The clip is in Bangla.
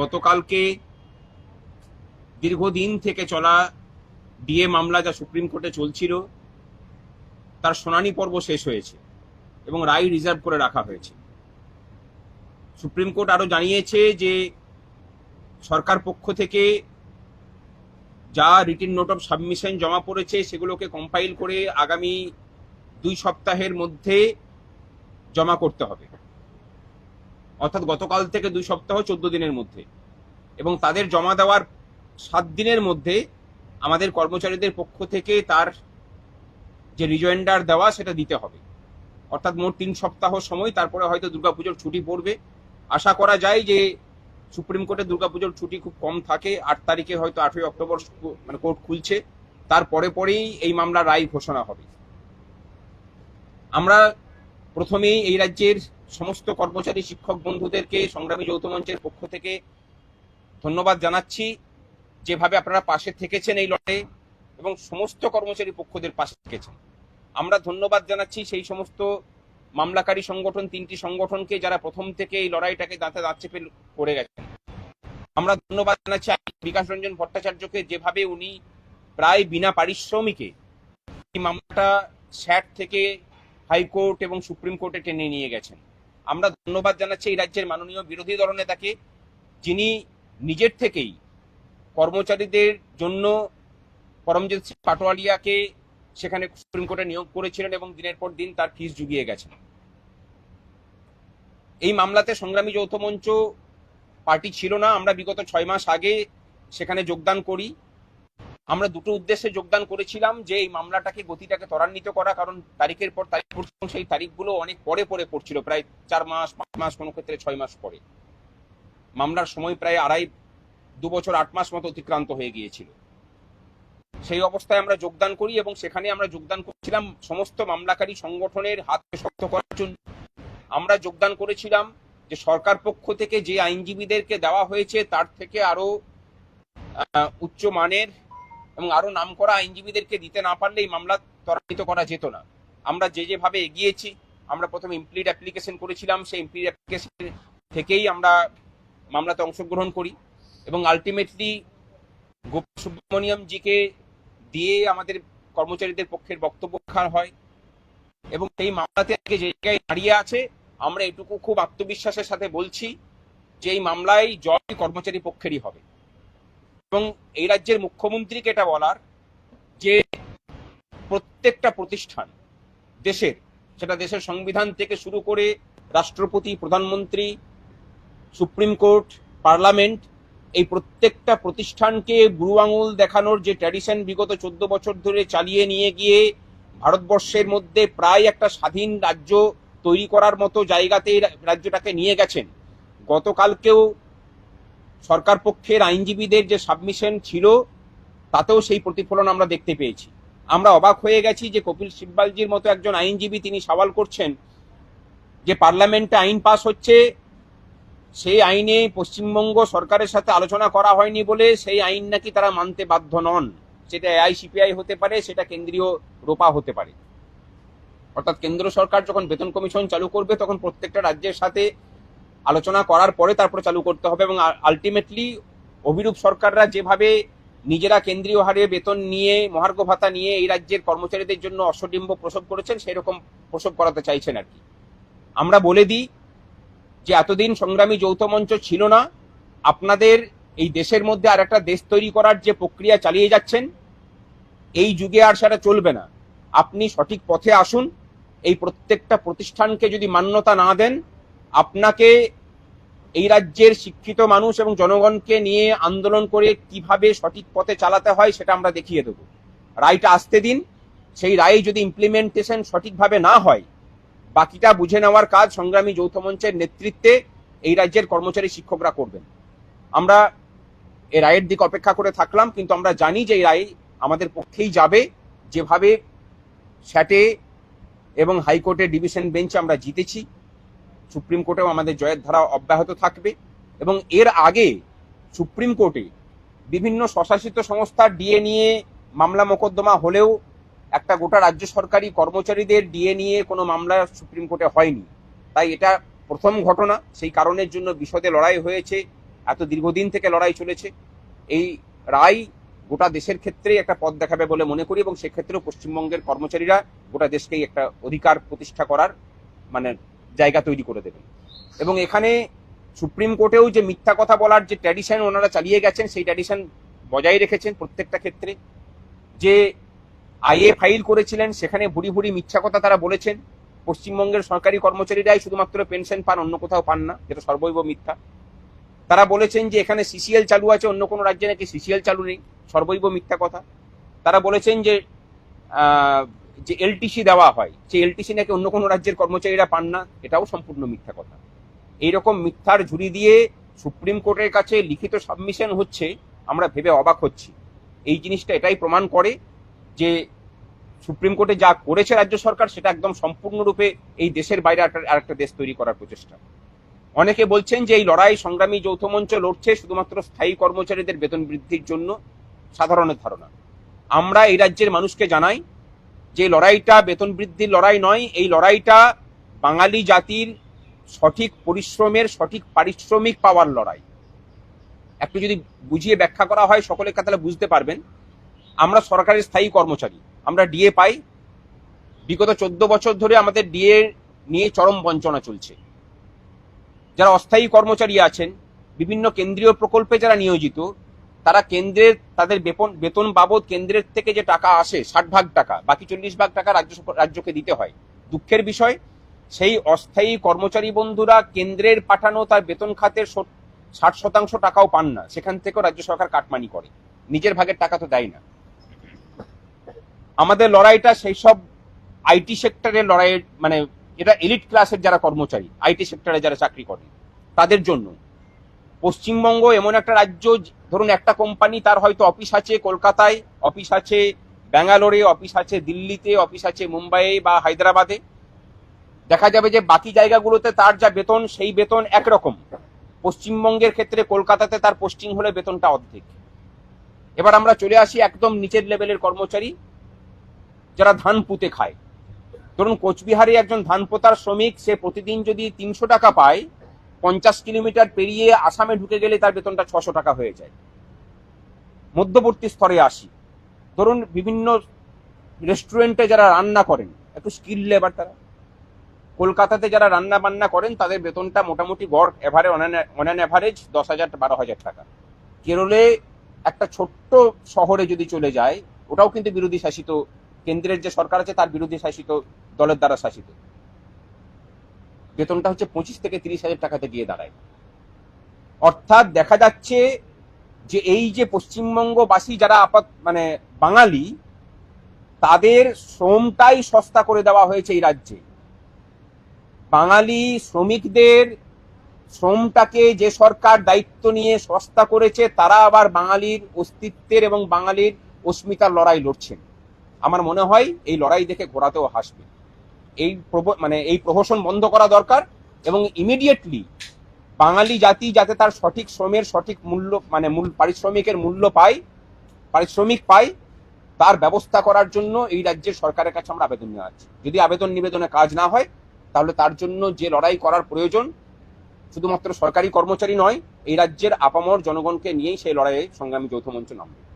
গতকালকে দীর্ঘদিন থেকে চলা ডিএ মামলা যা সুপ্রিম কোর্টে চলছিল, তার শুনানি পর্ব শেষ হয়েছে এবং রায় রিজার্ভ করে রাখা হয়েছে। সুপ্রিম কোর্ট আরও জানিয়েছে যে সরকার পক্ষ থেকে যা রিটিন নোট অফ সাবমিশন জমা পড়েছে সেগুলোকে কম্পাইল করে আগামী দুই সপ্তাহের মধ্যে জমা করতে হবে। অর্থাৎ গতকাল থেকে দুই সপ্তাহ চোদ্দ দিনের মধ্যে। এবং তাদের জমা দেওয়ার সাত দিনের মধ্যে আমাদের কর্মচারীদের পক্ষ থেকে তার যে রিজয়েন্ডার দেওয়া, সেটা দিতে হবে। অর্থাৎ মোট তিন সপ্তাহ সময়, তারপরে হয়তো দুর্গাপুজোর ছুটি পড়বে। আশা করা যায় যে সুপ্রিম কোর্টে দুর্গাপুজোর ছুটি খুব কম থাকে। আট তারিখে হয়তো আঠই অক্টোবর মানে কোর্ট খুলছে। তারপরে পরেই এই মামলার রায় ঘোষণা হবে। আমরা প্রথমেই এই রাজ্যের সমস্ত কর্মচারী, শিক্ষক বন্ধুদেরকে, সংগ্রামী যৌথ মঞ্চের পক্ষ থেকে ধন্যবাদ জানাচ্ছি। যেভাবে আপনারা পাশে থেকেছেন এই লড়াইয়ে এবং সমস্ত কর্মচারী পক্ষদের পাশে থেকেছেন। আমরা ধন্যবাদ জানাচ্ছি সেই সমস্ত মামলাকারী সংগঠন, তিনটি সংগঠনকে যারা প্রথম থেকে এই লড়াইটাকে দাঁতে দাঁত চেপে করে গেছেন। আমরা ধন্যবাদ জানাচ্ছি বিকাশ রঞ্জন ভট্টাচার্যকে, যেভাবে উনি প্রায় বিনা পারিশ্রমিকে এই মামলাটা স্যাট থেকে হাইকোর্ট এবং সুপ্রিম কোর্টে টেনে নিয়ে গেছেন। আমরা ধন্যবাদ জানাচ্ছি এই রাজ্যের মাননীয় বিরোধী দলনেতাকে যিনি নিজের থেকেই কর্মচারীদের জন্য পরমজিৎ সিং পাটোয়ারিয়াকে সেখানে সুপ্রিম কোর্টে নিয়োগ করেছিলেন এবং দিনের পর দিন তার ফিস জুগিয়ে গেছেন। এই মামলাতে সংগ্রামী যৌথ মঞ্চ পার্টি ছিল না। আমরা বিগত ছয় মাস আগে সেখানে যোগদান করি। আমরা দুটো উদ্দেশ্যে যোগদান করেছিলাম যে এই মামলাটাকে গতিটাকে ত্বরান্বিত করা, কারণ তারিখের পর তারিখ পড়ছে এবং সেই তারিখগুলো অনেক পরে পরে পড়ছিল, প্রায় চার মাস, পাঁচ মাস, কোনো ক্ষেত্রে ছয় মাস পরে। মামলার সময় প্রায় আড়াই, দু বছর, আট মাস মতো অতিক্রান্ত হয়ে গিয়েছিল। সেই অবস্থায় আমরা যোগদান করি এবং সেখানে আমরা যোগদান করেছিলাম সমস্ত মামলাকারী সংগঠনের হাতকে শক্ত করার জন্য। আমরা যোগদান করেছিলাম যে সরকার পক্ষ থেকে যে আইনজীবীদেরকে দেওয়া হয়েছে, তার থেকে আরও উচ্চ মানের এবং আরও নাম করা আইনজীবীদেরকে দিতে না পারলে এই মামলা ত্বরান্বিত করা যেত না। আমরা যে যেভাবে এগিয়েছি, আমরা প্রথমে ইমপ্লিড অ্যাপ্লিকেশন করেছিলাম, সেই ইমপ্লিড অ্যাপ্লিকেশন থেকেই আমরা মামলাতে অংশগ্রহণ করি এবং আলটিমেটলি গোপাল সুব্রমণিয়াম জিকে দিয়ে আমাদের কর্মচারীদের পক্ষের বক্তব্য রাখা হয় এবং সেই মামলাতে যে জায়গায় দাঁড়িয়ে আছে, আমরা এটুকু খুব আত্মবিশ্বাসের সাথে বলছি যে এই মামলায় জয় কর্মচারী পক্ষেরই হবে। এবং এই রাজ্যের মুখ্যমন্ত্রীকে এটা বলার যে প্রত্যেকটা প্রতিষ্ঠান দেশের, সেটা দেশের সংবিধান থেকে শুরু করে রাষ্ট্রপতি, প্রধানমন্ত্রী, সুপ্রিম কোর্ট, পার্লামেন্ট, এই প্রত্যেকটা প্রতিষ্ঠানকে বুড়ো আঙুল দেখানোর যে ট্র্যাডিশন বিগত চোদ্দ বছর ধরে চালিয়ে নিয়ে গিয়ে ভারতবর্ষের মধ্যে প্রায় একটা স্বাধীন রাজ্য তৈরি করার মতো জায়গাতে রাজ্যটাকে নিয়ে গেছেন। গতকালকেও সরকার পক্ষের আইনজীবীদের যে সাবমিশন ছিল, তাতেও সেই প্রতিফলন আমরা দেখতে পেয়েছি। আমরা অবাক হয়ে গেছি যে কপিল সিব্বালজির মতো একজন আইনজীবী তিনি সওয়াল করছেন যে পার্লামেন্টে আইন পাস হচ্ছে, সেই আইনে পশ্চিমবঙ্গ সরকারের সাথে আলোচনা করা হয়নি বলে সেই আইন নাকি তারা মানতে বাধ্য নন। সেটা এআইসিপিআই হতে পারে, সেটা কেন্দ্রীয় রোপা হতে পারে। অর্থাৎ কেন্দ্র সরকার যখন বেতন কমিশন চালু করবে, তখন প্রত্যেকটা রাজ্যের সাথে আলোচনা করার পরে তারপরে চালু করতে হবে এবং আলটিমেটলি অভিরূপ সরকাররা যেভাবে নিজেরা কেন্দ্রীয় হারে বেতন নিয়ে, মহার্ঘ ভাতা নিয়ে এই রাজ্যের কর্মচারীদের জন্য অশ্বডিম্ব প্রসব করেছেন সেই রকম প্রসব করাতে চাইছেন আর কি। আমরা বলে দিই যে এতদিন সংগ্রামী যৌথ মঞ্চ ছিল না, আপনাদের এই দেশের মধ্যে আর একটা দেশ তৈরি করার যে প্রক্রিয়া চালিয়ে যাচ্ছেন, এই যুগে আর সেটা চলবে না। আপনি সঠিক পথে আসুন, এই প্রত্যেকটা প্রতিষ্ঠানকে যদি মান্যতা না দেন আপনাকে এই রাজ্যের শিক্ষিত মানুষ এবং জনগণকে নিয়ে আন্দোলন করে কীভাবে সঠিক পথে চালাতে হয় সেটা আমরা দেখিয়ে দেবো। রায়টা আসতে দিন। সেই রায় যদি ইমপ্লিমেন্টেশন সঠিকভাবে না হয়, বাকিটা বুঝে নেওয়ার কাজ সংগ্রামী যৌথ মঞ্চের নেতৃত্বে এই রাজ্যের কর্মচারী শিক্ষকরা করবেন। আমরা এই রায়ের দিক অপেক্ষা করে থাকলাম, কিন্তু আমরা জানি যে এই রায় আমাদের পক্ষেই যাবে। যেভাবে স্যাটে এবং হাইকোর্টের ডিভিশন বেঞ্চে আমরা জিতেছি সুপ্রিম কোর্টেও আমাদের জয়ের ধারা অব্যাহত থাকবে এবং এর আগে সুপ্রিম কোর্টে বিভিন্ন স্বশাসিত সংস্থার ডিএ নিয়ে মামলা মোকদ্দমা হলেও একটা গোটা রাজ্য সরকারি কর্মচারীদের ডিএ নিয়ে কোনো মামলা সুপ্রিম কোর্টে হয়নি। তাই এটা প্রথম ঘটনা। সেই কারণের জন্য বিশদে লড়াই হয়েছে। এত দীর্ঘদিন থেকে লড়াই চলেছে। এই রায় গোটা দেশের ক্ষেত্রে একটা পথ দেখাবে বলে মনে করি এবং সেক্ষেত্রেও পশ্চিমবঙ্গের কর্মচারীরা গোটা দেশকেই একটা অধিকার প্রতিষ্ঠা করার মানে জায়গা তৈরি করে দেবেন এবং এখানে সুপ্রিম কোর্টেও যে মিথ্যা কথা বলার যে ট্র্যাডিশন ওনারা চালিয়ে গেছেন, সেই ট্র্যাডিশন বজায় রেখেছেন প্রত্যেকটা ক্ষেত্রে। যে আইএ ফাইল করেছিলেন, সেখানে ভুড়ি ভুড়ি মিথ্যা কথা তারা বলেছেন। পশ্চিমবঙ্গের সরকারি কর্মচারীরাই শুধুমাত্র পেনশন পান, অন্য কোথাও পান না, যেটা সর্বৈব মিথ্যা। তারা বলেছেন যে এখানে সিসিএল চালু আছে, অন্য কোনো রাজ্যে নাকি সিসিএল চালু নেই, সর্বৈব মিথ্যা কথা। তারা বলেছেন যে যে এলটিসি দেওয়া হয়, সেই এলটিসি নাকি অন্য কোনো রাজ্যের কর্মচারীরা পান না, এটাও সম্পূর্ণ মিথ্যা কথা। এইরকম মিথ্যার ঝুড়ি দিয়ে সুপ্রিম কোর্টের কাছে লিখিত সাবমিশন হচ্ছে, আমরা ভেবে অবাক হচ্ছি। এই জিনিসটা এটাই প্রমাণ করে যে সুপ্রিম কোর্টে যা করেছে রাজ্য সরকার, সেটা একদম সম্পূর্ণরূপে এই দেশের বাইরে আরেকটা দেশ তৈরি করার প্রচেষ্টা। অনেকে বলছেন যে এই লড়াই সংগ্রামী যৌথ মঞ্চ লড়ছে শুধুমাত্র স্থায়ী কর্মচারীদের বেতন বৃদ্ধির জন্য, সাধারণের ধারণা। আমরা এই রাজ্যের মানুষকে জানাই যে লড়াইটা বেতন বৃদ্ধির লড়াই নয়, এই লড়াইটা বাঙালি জাতির সঠিক পরিশ্রমের, সঠিক পারিশ্রমিক পাওয়ার লড়াই। একটু যদি বুঝিয়ে ব্যাখ্যা করা হয়, সকলে তাহলে বুঝতে পারবেন। আমরা সরকারের স্থায়ী কর্মচারী, আমরা ডিএ পাই। বিগত চোদ্দ বছর ধরে আমাদের ডিএ নিয়ে চরম বঞ্চনা চলছে। যারা অস্থায়ী কর্মচারী আছেন, বিভিন্ন কেন্দ্রীয় প্রকল্পে যারা নিয়োজিত তারা কেন্দ্রের, তাদের বেতন বেতন বাবদ কেন্দ্রের থেকে যে টাকা আসে, ষাট ভাগ টাকা, বাকি চল্লিশ ভাগ টাকা রাজ্য রাজ্যকে দিতে হয়। দুঃখের বিষয়, সেই অস্থায়ী কর্মচারী বন্ধুরা কেন্দ্রের পাঠানো তার বেতন খাতের ষাট শতাংশ টাকাও পান না। সেখান থেকেও রাজ্য সরকার কাটমানি করে। নিজের ভাগের টাকা তো দেয় না। আমাদের লড়াইটা সেই সব আইটি সেক্টরের লড়াইয়ের মানে এটা এলিট ক্লাসের যারা কর্মচারী আইটি সেক্টরে যারা চাকরি করে, তাদের জন্য। পশ্চিমবঙ্গ এমন একটা রাজ্য, ধরুন একটা কোম্পানি তার হয়তো অফিস আছে কলকাতায় অফিস আছে ব্যাঙ্গালোরে অফিস আছে দিল্লিতে অফিস আছে মুম্বাইয়ে বা হায়দ্রাবাদে। দেখা যাবে যে বাকি জায়গাগুলোতে তার যা বেতন, সেই বেতন একরকম। পশ্চিমবঙ্গের ক্ষেত্রে কলকাতাতে তার পোস্টিং হলে বেতনটা অর্ধেক। এবার আমরা চলে আসি একদম নিচের লেভেলের কর্মচারী, যারা ধান পুঁতে খায়। ধরুন কোচবিহারে একজন ধান পোতার শ্রমিক, সে প্রতিদিন যদি তিনশো টাকা পায় পঞ্চাশ কিলোমিটার পেরিয়ে আসামে ঢুকে গেলে তার বেতনটা ছশো টাকা হয়ে যায়। মধ্যবর্তী স্তরে আসি। ধরুন বিভিন্ন রেস্টুরেন্টে যারা রান্না করেন, একটু স্কিল লেবার তারা, কলকাতাতে যারা রান্না বান্না করেন, তাদের বেতনটা মোটামুটি গড় এভারে অন অ্যান অ্যাভারেজ দশ হাজার বারো হাজার টাকা। কেরলে একটা ছোট্ট শহরে যদি চলে যায়, ওটাও কিন্তু বিরোধী শাসিত, কেন্দ্রের যে সরকার আছে তার বিরোধী শাসিত দলের দ্বারা শাসিত। বেতনটা হচ্ছে পঁচিশ থেকে তিরিশ হাজার টাকাতে গিয়ে দাঁড়ায়। অর্থাৎ দেখা যাচ্ছে যে এই যে পশ্চিমবঙ্গবাসী যারা আপাত মানে বাঙালি, তাদের শ্রমটাই সস্তা করে দেওয়া হয়েছে এই রাজ্যে। বাঙালি শ্রমিকদের শ্রমটাকে যে সরকার দায়িত্ব নিয়ে সস্তা করেছে, তারা আবার বাঙালির অস্তিত্বের এবং বাঙালির অস্মিতার লড়াই লড়ছেন। আমার মনে হয় এই লড়াই দেখে ঘোরাতেও হাসবে। এই মানে এই প্রহসন বন্ধ করা দরকার এবং ইমিডিয়েটলি বাঙালি জাতি যাতে তার সঠিক শ্রমের সঠিক মূল্য মানে মূল পারিশ্রমিকের মূল্য পায়, পারিশ্রমিক পায়, তার ব্যবস্থা করার জন্য এই রাজ্যের সরকারের কাছে আমরা আবেদন জানাচ্ছি। যদি আবেদন নিবেদনে কাজ না হয়, তাহলে তার জন্য যে লড়াই করার প্রয়োজন, শুধুমাত্র সরকারি কর্মচারী নয়, এই রাজ্যের আপামর জনগণকে নিয়েই সেই লড়াইয়ে সংগ্রামী যৌথ মঞ্চ নামবে।